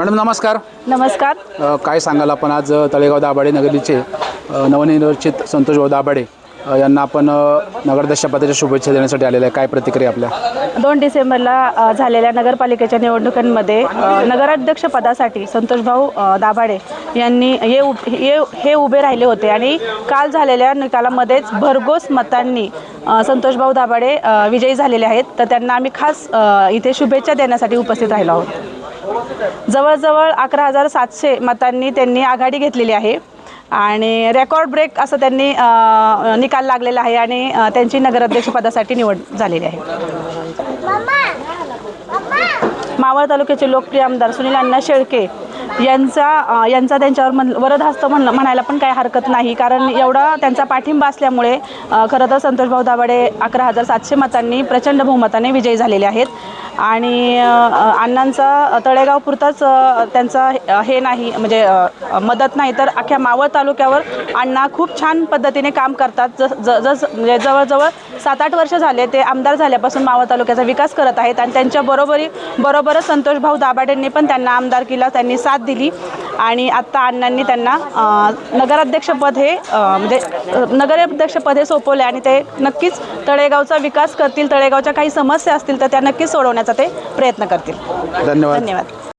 Madam नमस्कार. नमस्कार. अ, काय सांगाल आपण आज तळेगाव दाभाडे नगरीचे अ, नवनिर्वाचित संतोष भाऊ दाभाडे अ, यांना आपण अ, नगराध्यक्ष पदाच्या शुभेच्छा देण्यासाठी आलेल्या आहे. काय प्रतिक्रिया आपल्या? दोन डिसेंबरला अ, झालेल्या नगरपालिकेच्या निवडणुकांमध्ये अ, नगराध्यक्ष पदासाठी संतोषभाऊ अ, दाभाडे यांनी हे उब- हे हे उभे राहिले होते आणि काल झालेल्या निकालामध्येच भरघोस मतांनी अ, संतोषभाऊ दाभाडे अ, विजयी झालेले आहेत. तर त्यांना आम्ही खास अ, इथे शुभेच्छा देण्यासाठी उपस्थित राहिलो आहोत. जवळजवळ अकरा हजार सातशे मतांनी त्यांनी आघाडी घेतलेली आहे. आणि रेकॉर्ड ब्रेक असं त्यांनी निकाल लागलेला आहे आणि त्यांची नगराध्यक्षपदासाठी निवड झालेली आहे. मावळ तालुक्याचे लोकप्रिय आमदार सुनील अण्णा शेळके यांचा यांचा त्यांच्यावर म्हण वरदहस्त म्हण म्हणायला पण काही हरकत नाही. कारण एवढा त्यांचा पाठिंबा असल्यामुळे खरं तर संतोषभाऊ दाभाडे अकरा हजार सातशे मतांनी प्रचंड बहुमताने विजयी झालेले आहेत. आणि अण्णांचा तळेगाव पुरताच त्यांचा हे- हे नाही म्हणजे मदत नाही. तर अख्ख्या मावळ तालुक्यावर अण्णा खूप छान पद्धतीने काम करतात. जस ज- जस म्हणजे जवळजवळ सात आठ वर्ष झाले ते आमदार झाल्यापासून मावळ तालुक्याचा विकास करत आहेत. आणि त्यांच्या बरोबरी बरोबरच संतोषभाऊ दाभाडेंनी पण त्यांना आमदारकीला त्यांनी साथ दिली. आणि आत्ता अण्णांनी त्यांना नगराध्यक्षपद हे म्हणजे नगराध्यक्षपद हे सोपवले आणि ते नक्कीच तळेगावचा विकास करतील तळेगावच्या काही समस्या असतील तर त्या नक्कीच सोडवण्याचा ते प्रयत्न करतील. धन्यवाद. धन्यवाद.